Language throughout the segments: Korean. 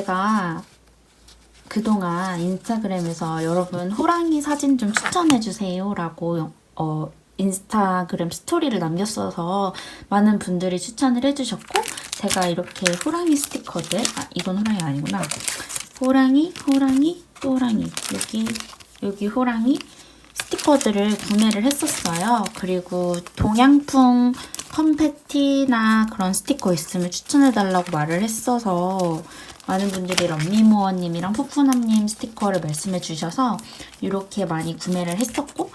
어, 제가 그동안 인스타그램에서 여러분 호랑이 사진 좀 추천해주세요 라고 어, 인스타그램 스토리를 남겼어서 많은 분들이 추천을 해주셨고 제가 이렇게 호랑이 스티커들 아 이건 호랑이 아니구나 호랑이 호랑이 또 호랑이 여기 여기 호랑이 스티커들을 구매를 했었어요. 그리고 동양풍 컴패티나 그런 스티커 있으면 추천해달라고 말을 했어서 많은 분들이 런미모어님이랑 푸푸남님 스티커를 말씀해 주셔서 이렇게 많이 구매를 했었고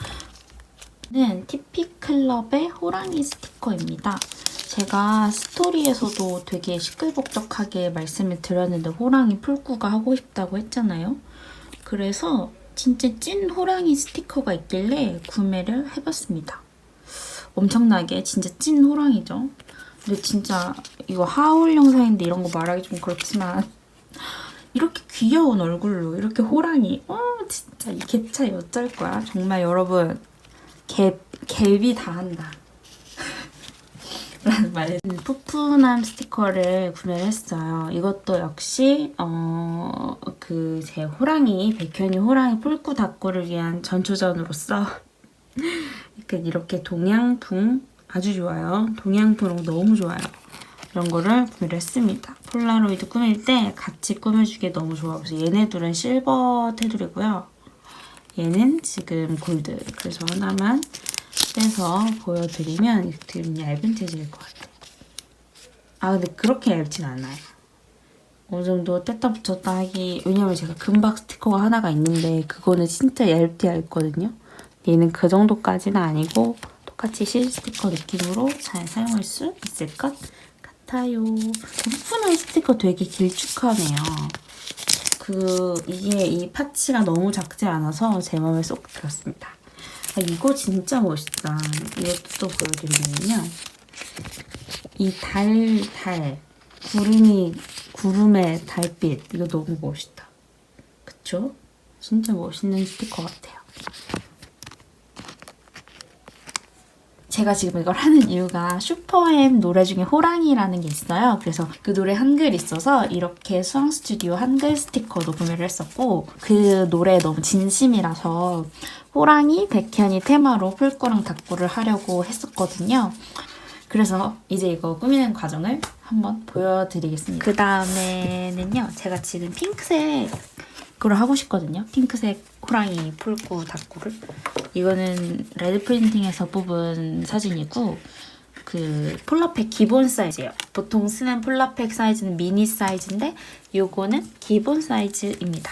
는 티피클럽의 호랑이 스티커입니다. 제가 스토리에서도 되게 시끌벅적하게 말씀을 드렸는데 호랑이 풀구가 하고 싶다고 했잖아요. 그래서 진짜 찐 호랑이 스티커가 있길래 구매를 해봤습니다. 엄청나게 진짜 찐 호랑이죠. 근데 진짜 이거 하울 영상인데 이런 거 말하기 좀 그렇지만 이렇게 귀여운 얼굴로 이렇게 호랑이. 어 진짜 이 개차이 어쩔 거야? 정말 여러분 개 갭이 다 한다. 라는 말 푸푸남 스티커를 구매를 했어요. 이것도 역시 어 그 제 호랑이 백현이 호랑이 뿔꾸 닭구를 위한 전초전으로서 이렇게 동양풍 아주 좋아요. 동양풍 너무 좋아요 이런 거를 구매를 했습니다. 폴라로이드 꾸밀 때 같이 꾸며주기에 너무 좋아. 그래서 얘네 둘은 실버 테두리고요. 얘는 지금 골드. 그래서 하나만 빼서 보여드리면 이렇게 좀 얇은 재질일 것 같아요. 아 근데 그렇게 얇진 않아요. 어느 정도 뗐다 붙였다 하기 왜냐면 제가 금박 스티커가 하나가 있는데 그거는 진짜 얇디 얇거든요. 얘는 그 정도까지는 아니고 똑같이 실 스티커 느낌으로 잘 사용할 수 있을 것 같아요. 푸푸는 스티커 되게 길쭉하네요. 그 이게 이 파츠가 너무 작지 않아서 제 마음에 쏙 들었습니다. 아, 이거 진짜 멋있다. 이것도 또 보여드리면요. 이 달, 달, 구름이, 구름의 달빛. 이거 너무 멋있다. 그쵸? 진짜 멋있는 스티커 같아요. 제가 지금 이걸 하는 이유가 슈퍼엠 노래 중에 호랑이라는 게 있어요. 그래서 그 노래 한글 있어서 이렇게 수학 스튜디오 한글 스티커도 구매를 했었고 그 노래에 너무 진심이라서 호랑이, 백현이 테마로 풀꾸랑 닭구를 하려고 했었거든요. 그래서 이제 이거 꾸미는 과정을 한번 보여드리겠습니다. 그 다음에는요, 제가 지금 핑크색 그걸 하고 싶거든요. 핑크색 호랑이 풀구 닭구를. 이거는 레드 프린팅에서 뽑은 사진이고 그 폴라팩 기본 사이즈예요. 보통 쓰는 폴라팩 사이즈는 미니 사이즈인데 요거는 기본 사이즈입니다.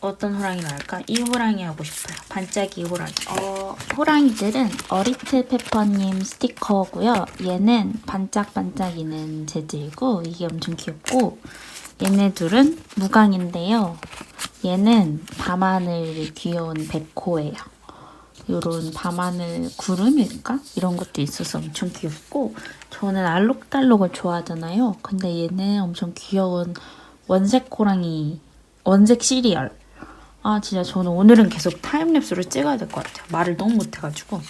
어떤 호랑이를 할까? 이 호랑이 하고 싶어요. 반짝이 호랑이. 어, 호랑이들은 어리트 페퍼님 스티커고요. 얘는 반짝반짝이는 재질이고 이게 엄청 귀엽고 얘네 둘은 무광인데요. 얘는 밤하늘 귀여운 백호예요. 요런 밤하늘 구름일까? 이런 것도 있어서 엄청 귀엽고 저는 알록달록을 좋아하잖아요. 근데 얘는 엄청 귀여운 원색 호랑이 원색 시리얼 아 진짜 저는 오늘은 계속 타임랩스로 찍어야 될 것 같아요. 말을 너무 못해가지고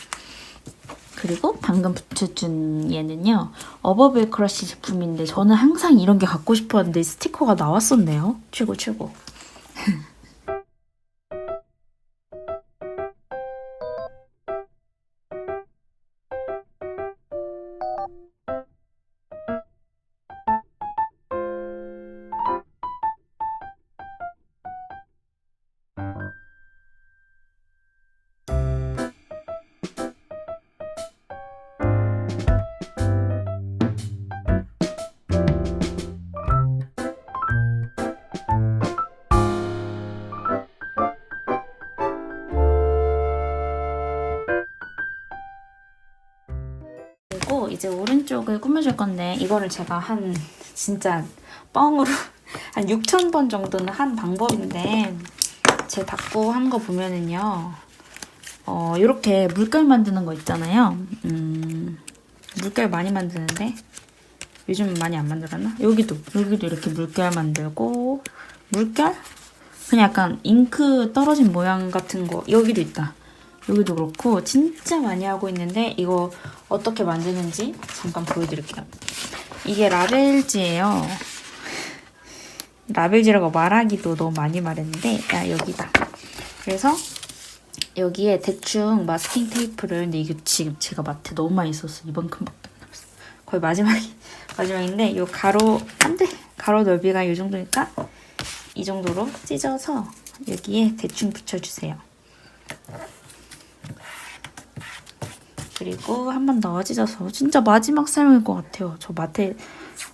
그리고 방금 붙여준 얘는요 어버빌 크러쉬 제품인데 저는 항상 이런 게 갖고 싶었는데 스티커가 나왔었네요. 최고 최고. 오른쪽을 꾸며줄 건데 이거를 제가 한 진짜 뻥으로 한 6천 번 정도는 한 방법인데 제 닦고 한 거 보면은요 어 이렇게 물결 만드는 거 있잖아요 음 물결 많이 만드는데 요즘 많이 안 만들었나? 여기도 여기도 이렇게 물결 만들고 물결? 그냥 약간 잉크 떨어진 모양 같은 거 여기도 있다 여기도 그렇고 진짜 많이 하고 있는데 이거 어떻게 만드는지 잠깐 보여드릴게요. 이게 라벨지예요. 라벨지라고 말하기도 너무 많이 말했는데 야 여기다. 그래서 여기에 대충 마스킹 테이프를 근데 이게 지금 제가 마트에 너무 많이 썼어 이만큼밖에 안 남았어. 거의 마지막이 마지막인데 이 가로 안돼 가로 넓이가 이 정도니까 이 정도로 찢어서 여기에 대충 붙여주세요. 그리고 한 번 더 찢어서 진짜 마지막 사용일 것 같아요. 저 마트에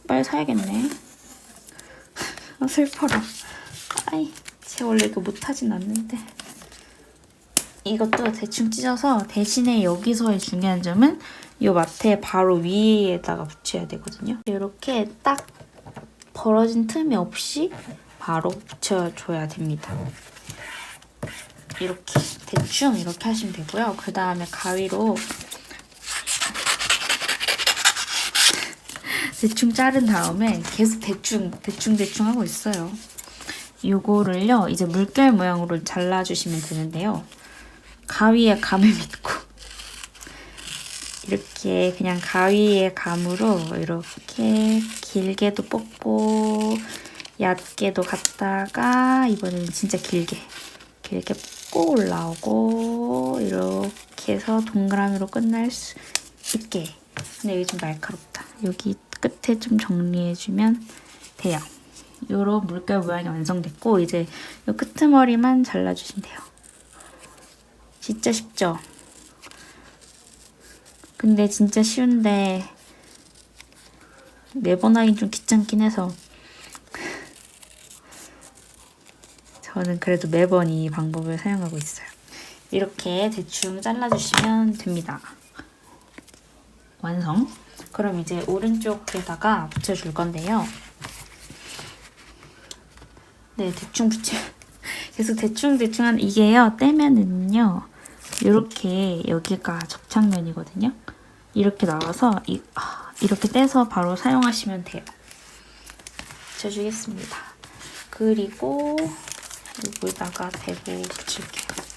빨리 사야겠네. 아, 슬퍼라. 아이, 제가 원래 이거 못하진 않는데. 이것도 대충 찢어서 대신에 여기서의 중요한 점은 이 마트의 바로 위에다가 붙여야 되거든요. 이렇게 딱 벌어진 틈이 없이 바로 붙여줘야 됩니다. 이렇게 대충 이렇게 하시면 되고요. 그 다음에 가위로 대충 자른 다음에 계속 대충 대충 대충 하고 있어요. 요거를요 이제 물결 모양으로 잘라주시면 되는데요. 가위에 감을 믿고 이렇게 그냥 가위의 감으로 이렇게 길게도 뽑고 얕게도 갔다가 이번에는 진짜 길게 길게 뽑고 올라오고 이렇게 해서 동그라미로 끝날 수 있게. 근데 여기 좀 날카롭다. 여기 끝에 좀 정리해주면 돼요. 요런 물결 모양이 완성됐고 이제 요 끄트머리만 잘라주시면 돼요. 진짜 쉽죠? 근데 진짜 쉬운데 매번 하긴 좀 귀찮긴 해서 저는 그래도 매번 이 방법을 사용하고 있어요. 이렇게 대충 잘라주시면 됩니다. 완성. 그럼 이제 오른쪽에다가 붙여줄 건데요. 네, 대충 붙여. 계속 대충 대충 한 이게요. 떼면은요. 이렇게 여기가 접착면이거든요. 이렇게 나와서 이, 아, 이렇게 떼서 바로 사용하시면 돼요. 붙여주겠습니다. 그리고 여기다가 대고 붙일게요.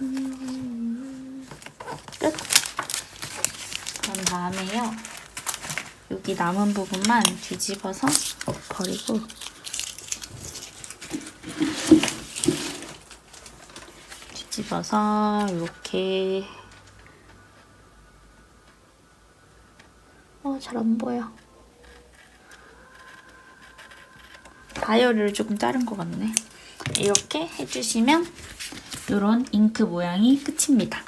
음, 끝. 그런 다음에요. 여기 남은 부분만 뒤집어서 버리고 뒤집어서 이렇게 잘 안 보여. 다이어리를 조금 자른 것 같네. 이렇게 해주시면 이런 잉크 모양이 끝입니다.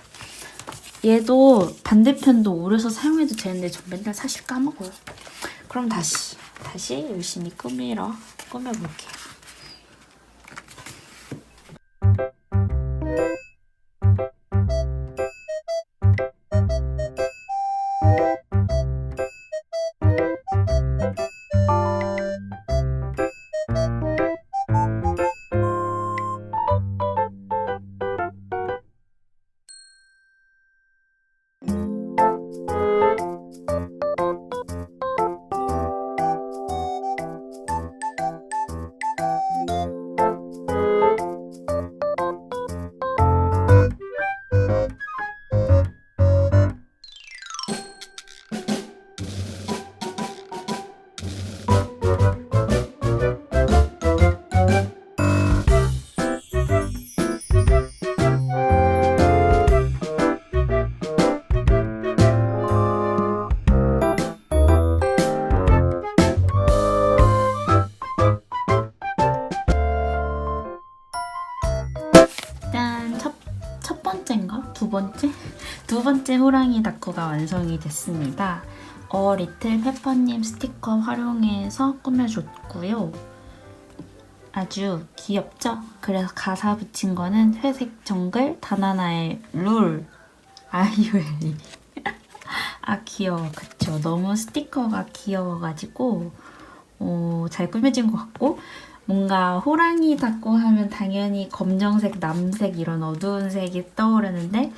얘도 반대편도 오려서 사용해도 되는데 전 맨날 사실 까먹어요. 그럼 다시 다시 열심히 꾸미러 꾸며볼게요. 호랑이 다쿠가 완성이 됐습니다. 어 리틀 페퍼님 스티커 활용해서 꾸며줬고요. 아주 귀엽죠? 그래서 가사 붙인 거는 회색 정글 다나나의 룰 아이유엘리 아 귀여워 그쵸 너무 스티커가 귀여워가지고 어, 잘 꾸며진 것 같고 뭔가 호랑이 닫고 하면 당연히 검정색, 남색 이런 어두운 색이 떠오르는데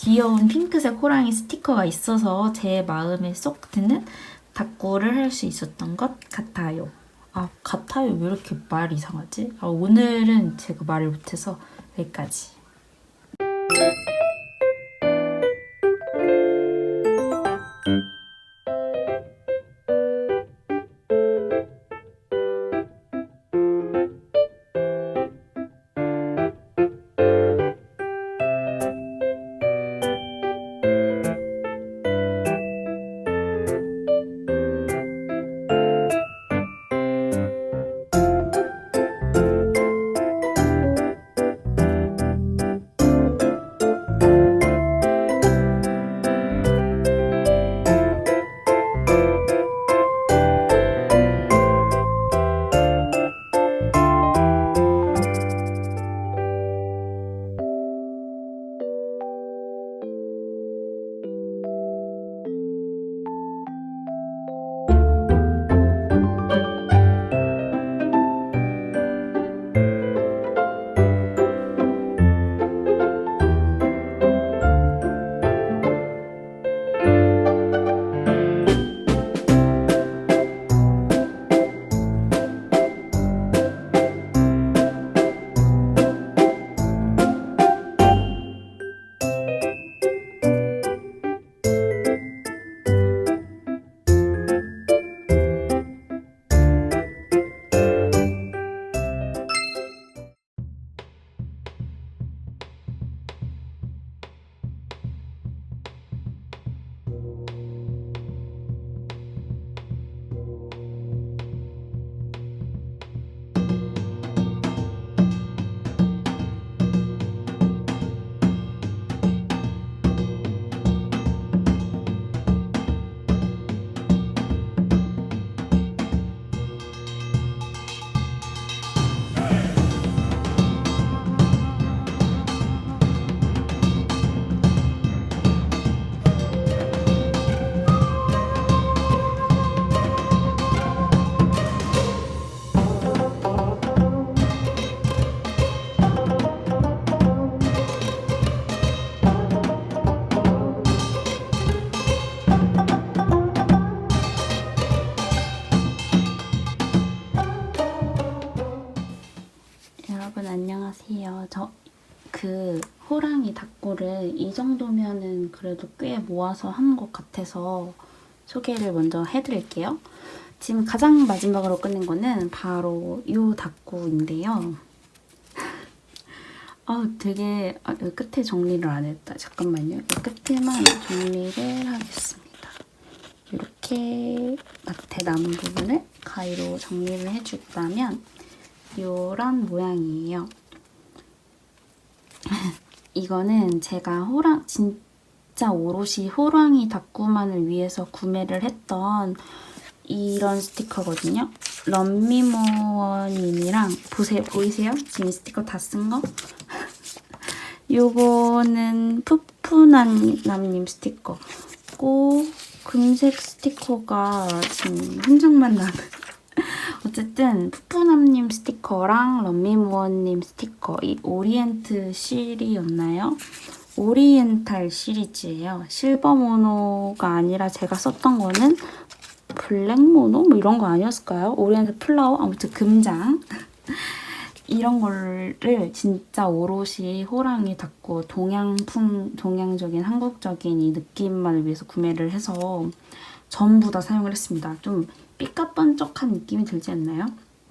귀여운 핑크색 호랑이 스티커가 있어서 제 마음에 쏙 드는 닭구를 할 수 있었던 것 같아요. 아 같아요 왜 이렇게 말 이상하지? 아 오늘은 제가 말을 못해서 여기까지. 닭고를 이 정도면은 그래도 꽤 모아서 한 것 같아서 소개를 먼저 해드릴게요. 지금 가장 마지막으로 끝낸 거는 바로 이 닭고인데요. 아, 되게 아, 끝에 정리를 안 했다. 잠깐만요. 이 끝에만 정리를 하겠습니다. 이렇게 앞에 남은 부분을 가위로 정리를 해줬다면 이런 모양이에요. 이거는 제가 호랑 진짜 오롯이 호랑이 닭구만을 위해서 구매를 했던 이런 스티커거든요. 런미모님이랑 보세요, 보이세요? 지금 이 스티커 다 쓴 거? 요거는 푸푸남님 스티커고 금색 스티커가 지금 한 장만 남은 어쨌든 푸푸남님 스티커랑 런미무원님 스티커 이 오리엔트 실이었나요? 오리엔탈 시리즈예요. 실버 모노가 아니라 제가 썼던 거는 블랙 모노 뭐 이런 거 아니었을까요? 오리엔탈 플라워 아무튼 금장 이런 거를 진짜 오롯이 호랑이 닭고 동양풍 동양적인 한국적인 이 느낌만을 위해서 구매를 해서 전부 다 사용을 했습니다. 좀 삐까번쩍한 느낌이 들지 않나요?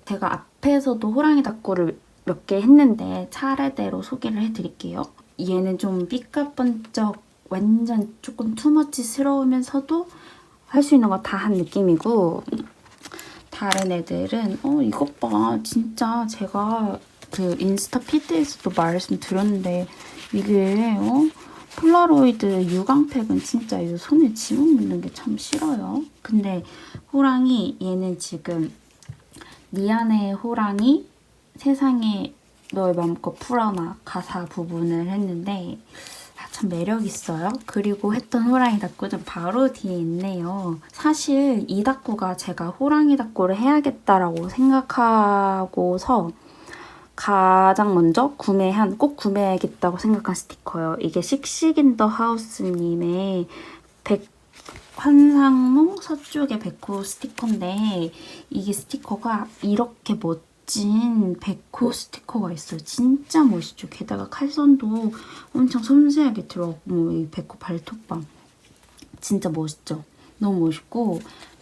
제가 앞에서도 호랑이 닭고를 몇 개 했는데 차례대로 소개를 해드릴게요. 얘는 좀 삐까번쩍 완전 조금 투머치스러우면서도 할 수 있는 거 다 한 느낌이고 다른 애들은 어 이것 봐 진짜 제가 그 인스타 피드에서도 말씀드렸는데 이게 어 폴라로이드 유광팩은 진짜 이 손에 지문 묻는 게 참 싫어요. 근데 호랑이 얘는 지금 미안해 호랑이 세상에 너의 마음껏 풀어놔 가사 부분을 했는데 아, 참 매력 있어요. 그리고 했던 호랑이 닭구는 바로 뒤에 있네요. 사실 이 닭구가 제가 호랑이 닭구를 해야겠다라고 생각하고서 가장 먼저 구매한 꼭 구매해야겠다고 생각한 스티커예요. 이게 씩씩인더 하우스님의 백 환상몽 서쪽의 백호 스티커인데 이게 스티커가 이렇게 멋진 백호 스티커가 있어요. 진짜 멋있죠. 게다가 칼선도 엄청 섬세하게 들어가고 이 백호 발톱방 진짜 멋있죠. 너무 멋있고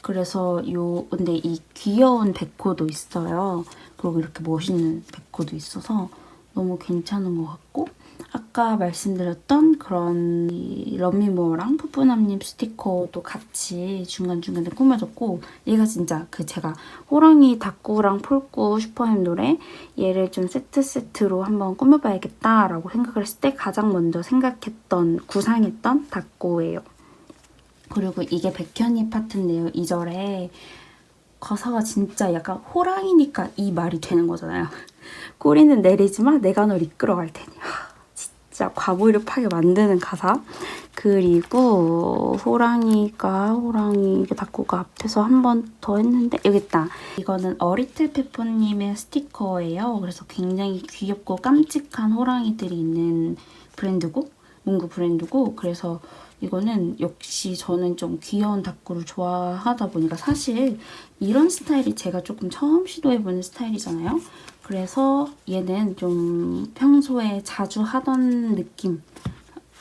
그래서 요 근데 이 귀여운 백호도 있어요. 그리고 이렇게 멋있는 백호도 있어서 너무 괜찮은 것 같고 아까 말씀드렸던 그런 런미모어랑 푸푸남님 스티커도 같이 중간중간에 꾸며줬고 얘가 진짜 그 제가 호랑이 닭구랑 폴꾸 슈퍼햄 노래 얘를 좀 세트 세트로 한번 꾸며봐야겠다라고 생각을 했을 때 가장 먼저 생각했던 구상했던 닭구예요. 그리고 이게 백현이 파트인데요. 2절에 가사가 진짜 약간 호랑이니까 이 말이 되는 거잖아요. 꼬리는 내리지 마, 내가 널 이끌어갈 테니. 하, 진짜 과몰입하게 만드는 가사. 그리고 호랑이가 호랑이 닭고가 앞에서 한 번 더 했는데 여기 있다. 이거는 어리틀 페퍼님의 스티커예요. 그래서 굉장히 귀엽고 깜찍한 호랑이들이 있는 브랜드고 문구 브랜드고 그래서 이거는 역시 저는 좀 귀여운 닭구를 좋아하다 보니까 사실 이런 스타일이 제가 조금 처음 시도해보는 스타일이잖아요. 그래서 얘는 좀 평소에 자주 하던 느낌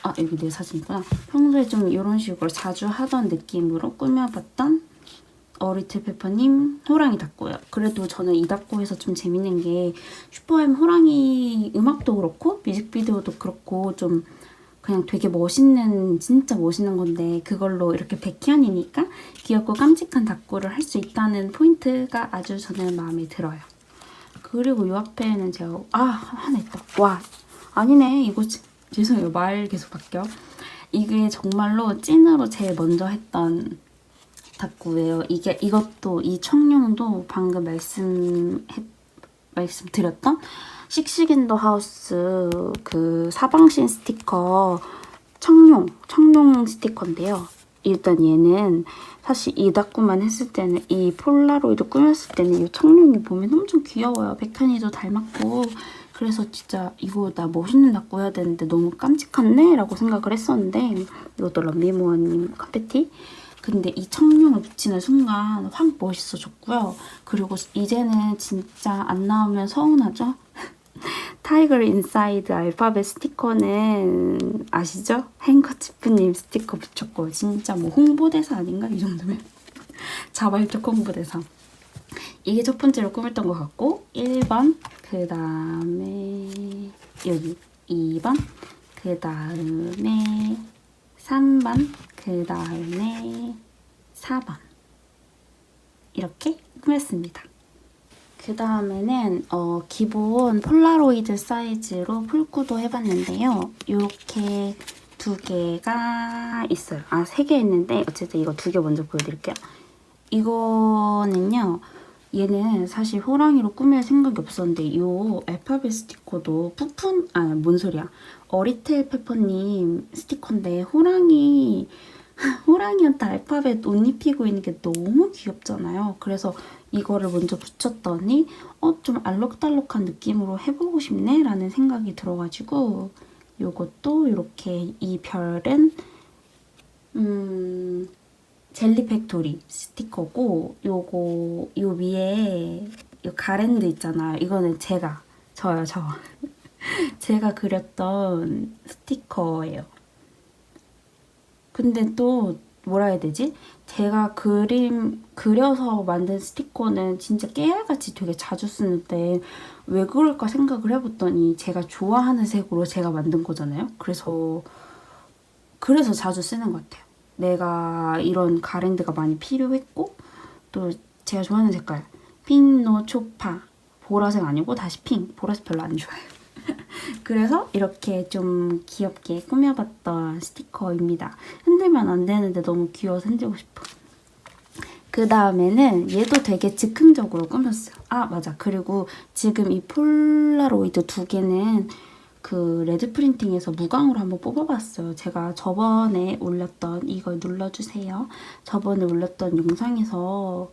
아 여기 내 사진이구나. 평소에 좀 이런 식으로 자주 하던 느낌으로 꾸며봤던 어리틀 페퍼님 호랑이 닭고요. 그래도 저는 이 닭고에서 좀 재밌는 게 슈퍼엠 호랑이 음악도 그렇고 뮤직비디오도 그렇고 좀 그냥 되게 멋있는 진짜 멋있는 건데 그걸로 이렇게 백현이니까 귀엽고 깜찍한 닭구를 할 수 있다는 포인트가 아주 저는 마음에 들어요. 그리고 이 앞에는 제가 아 하나 있다. 와 아니네 이거 지- 죄송해요 말 계속 바뀌어. 이게 정말로 찐으로 제일 먼저 했던 닭구예요. 이게 이것도 이 청룡도 방금 말씀 말씀드렸던 씩씩인더 하우스 그 사방신 스티커 청룡 청룡 스티커인데요. 일단 얘는 사실 이 닭구만 했을 때는 이 폴라로이드 꾸몄을 때는 이 청룡이 보면 엄청 귀여워요. 백현이도 닮았고 그래서 진짜 이거 나 멋있는 닭구 해야 되는데 너무 깜찍한데? 라고 생각을 했었는데 이것도 런미모어님 카페티 근데 이 청룡을 붙이는 순간 확 멋있어졌고요. 그리고 이제는 진짜 안 나오면 서운하죠? 타이거 인사이드 알파벳 스티커는 아시죠? 행커치프님 스티커 붙였고 진짜 뭐 홍보대사 아닌가 이 정도면 자발적 홍보대사 이게 첫 번째로 꾸몄던 것 같고 1번 그 다음에 여기 2번 그 다음에 3번 그 다음에 4번 이렇게 꾸몄습니다. 그 다음에는 어, 기본 폴라로이드 사이즈로 풀구도 해봤는데요. 이렇게 두 개가 있어요. 아, 세 개 있는데 어쨌든 이거 두 개 먼저 보여드릴게요. 이거는요. 얘는 사실 호랑이로 꾸밀 생각이 없었는데 이 알파벳 스티커도 푸푼 아뭔 소리야 어리텔 페퍼님 스티커인데 호랑이 호랑이한테 알파벳 옷 입히고 있는 게 너무 귀엽잖아요. 그래서 이거를 먼저 붙였더니 어 좀 알록달록한 느낌으로 해보고 싶네 라는 생각이 들어가지고 요것도 이렇게 이 별은 음 젤리 팩토리 스티커고 요거 요 위에 요 가랜드 있잖아요. 이거는 제가 저요 저 제가 그렸던 스티커예요. 근데 또 뭐라 해야 되지? 제가 그림 그려서 만든 스티커는 진짜 깨알같이 되게 자주 쓰는데 왜 그럴까 생각을 해봤더니 제가 좋아하는 색으로 제가 만든 거잖아요. 그래서 그래서 자주 쓰는 것 같아요. 내가 이런 가랜드가 많이 필요했고 또 제가 좋아하는 색깔 핑노 초파 보라색 아니고 다시 핑 보라색 별로 안 좋아해요. 그래서 이렇게 좀 귀엽게 꾸며봤던 스티커입니다. 흔들면 안 되는데 너무 귀여워서 흔들고 싶어. 그 다음에는 얘도 되게 즉흥적으로 꾸몄어요. 아 맞아. 그리고 지금 이 폴라로이드 두 개는 그 레드 프린팅에서 무광으로 한번 뽑아봤어요. 제가 저번에 올렸던 이걸 눌러주세요. 저번에 올렸던 영상에서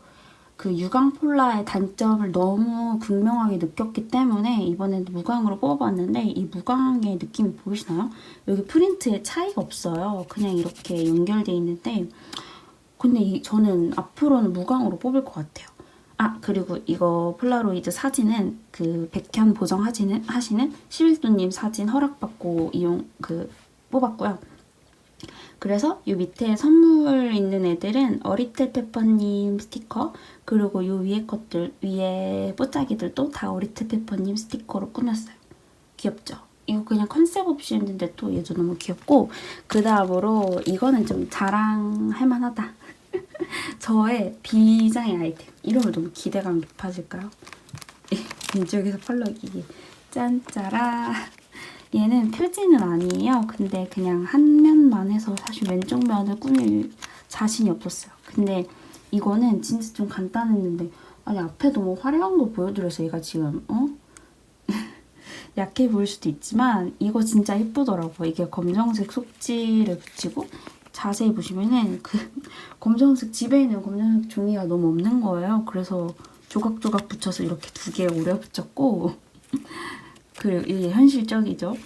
그 유광 폴라의 단점을 너무 극명하게 느꼈기 때문에 이번에는 무광으로 뽑아봤는데 이 무광의 느낌이 보이시나요? 여기 프린트에 차이가 없어요. 그냥 이렇게 연결돼 있는데 근데 이, 저는 앞으로는 무광으로 뽑을 것 같아요. 아 그리고 이거 폴라로이드 사진은 그 백현 보정 하시는 하시는 11도님 사진 허락받고 이용 그 뽑았고요. 그래서 이 밑에 선물 있는 애들은 어리텔 페퍼님 스티커 그리고 이 위에 것들 위에 뽀짝이들도 다 어리텔 페퍼님 스티커로 꾸몄어요. 귀엽죠? 이거 그냥 컨셉 없이 했는데 또 얘도 너무 귀엽고 그 다음으로 이거는 좀 자랑할 만하다. 저의 비장의 아이템. 이름을 너무 기대감 높아질까요? 이쪽에서 펄럭이기. 짠짜라. 얘는 표지는 아니에요. 근데 그냥 한 면만 해서 사실 왼쪽 면을 꾸밀 자신이 없었어요. 근데 이거는 진짜 좀 간단했는데 아니 앞에 너무 화려한 거 보여드려서 얘가 지금 어? 약해 보일 수도 있지만 이거 진짜 예쁘더라고. 이게 검정색 속지를 붙이고 자세히 보시면은 그 검정색 집에 있는 검정색 종이가 너무 없는 거예요. 그래서 조각조각 붙여서 이렇게 두 개 오려 붙였고 그리고 이게 현실적이죠.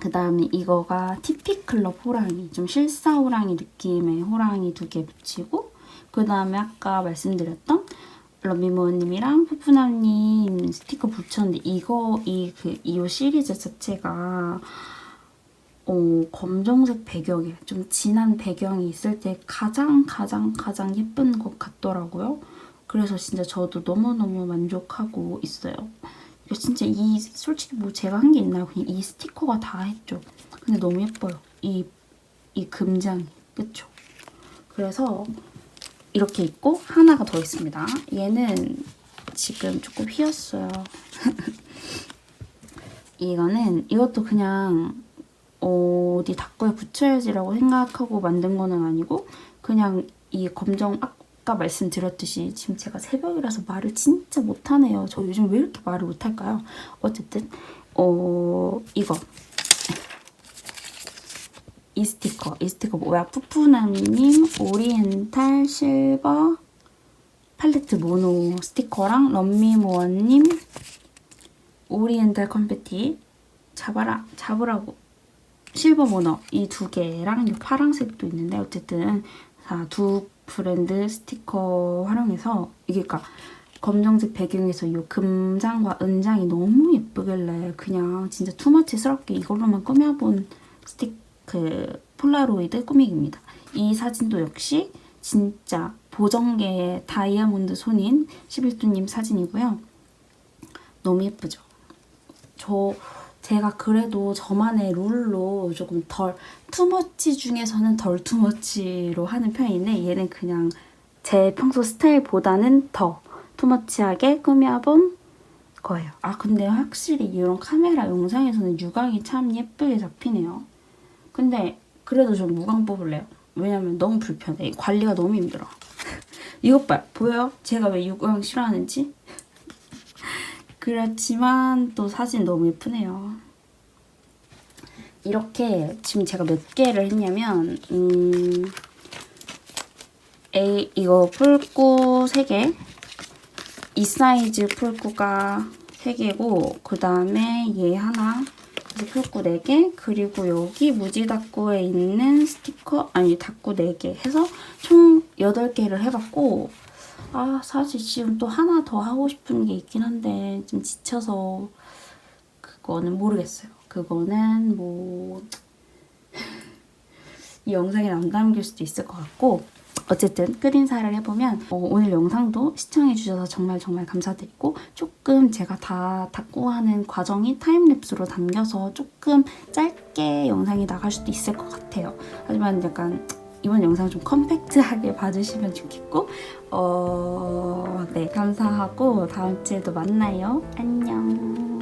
그 다음에 이거가 티피클럽 호랑이, 좀 실사 호랑이 느낌의 호랑이 두 개 붙이고 그 다음에 아까 말씀드렸던 러비모님이랑 푸푸남님 스티커 붙였는데 이거 이 그이 시리즈 자체가 어, 검정색 배경에 좀 진한 배경이 있을 때 가장 가장 가장 예쁜 것 같더라고요. 그래서 진짜 저도 너무너무 만족하고 있어요. 진짜 이 솔직히 뭐 제가 한 게 있나요? 그냥 이 스티커가 다 했죠. 근데 너무 예뻐요. 이, 이 금장이. 그쵸? 그래서 이렇게 있고 하나가 더 있습니다. 얘는 지금 조금 휘었어요. 이거는 이것도 그냥 어디 닦고에 붙여야지라고 생각하고 만든 거는 아니고 그냥 이 검정 아 까 말씀드렸듯이 지금 제가 새벽이라서 말을 진짜 못하네요. 저 요즘 왜 이렇게 말을 못할까요? 어쨌든 어 이거 이 스티커 이 스티커 뭐야? 푸푸나미님 오리엔탈 실버 팔레트 모노 스티커랑 런미모어님 오리엔탈 컴패티 잡아라 잡으라고 실버 모너 이 두 개랑 이 파란색도 있는데 어쨌든 자, 두 브랜드 스티커 활용해서 이게 그러니까 검정색 배경에서 이 금장과 은장이 너무 예쁘길래 그냥 진짜 투머치스럽게 이걸로만 꾸며본 스틱 그 폴라로이드 꾸미기입니다. 이 사진도 역시 진짜 보정계의 다이아몬드 손인 11두님 사진이고요. 너무 예쁘죠? 저 제가 그래도 저만의 룰로 조금 덜 투머치 중에서는 덜 투머치로 하는 편인데 얘는 그냥 제 평소 스타일보다는 더 투머치하게 꾸며본 거예요. 아 근데 확실히 이런 카메라 영상에서는 유광이 참 예쁘게 잡히네요. 근데 그래도 좀 무광 뽑을래요. 왜냐면 너무 불편해. 관리가 너무 힘들어. 이것 봐요. 보여요? 제가 왜 유광 싫어하는지? 그렇지만 또 사진 너무 예쁘네요. 이렇게 지금 제가 몇 개를 했냐면 음 A 이거 풀구 3개 이 사이즈 풀구가 3개고 그 다음에 얘 하나 풀구 4개 그리고 여기 무지 닭구에 있는 스티커 아니 닭구 4개 해서 총 8개를 해봤고 아 사실 지금 또 하나 더 하고 싶은 게 있긴 한데 좀 지쳐서 그거는 모르겠어요. 그거는 뭐 이 영상에 안 담길 수도 있을 것 같고 어쨌든 끝인사를 해보면 어, 오늘 영상도 시청해주셔서 정말 정말 감사드리고 조금 제가 다 닦고하는 과정이 타임랩스로 담겨서 조금 짧게 영상이 나갈 수도 있을 것 같아요. 하지만 약간 이번 영상 좀 컴팩트하게 봐주시면 좋겠고 어, 네 감사하고 다음 주에도 만나요. 안녕.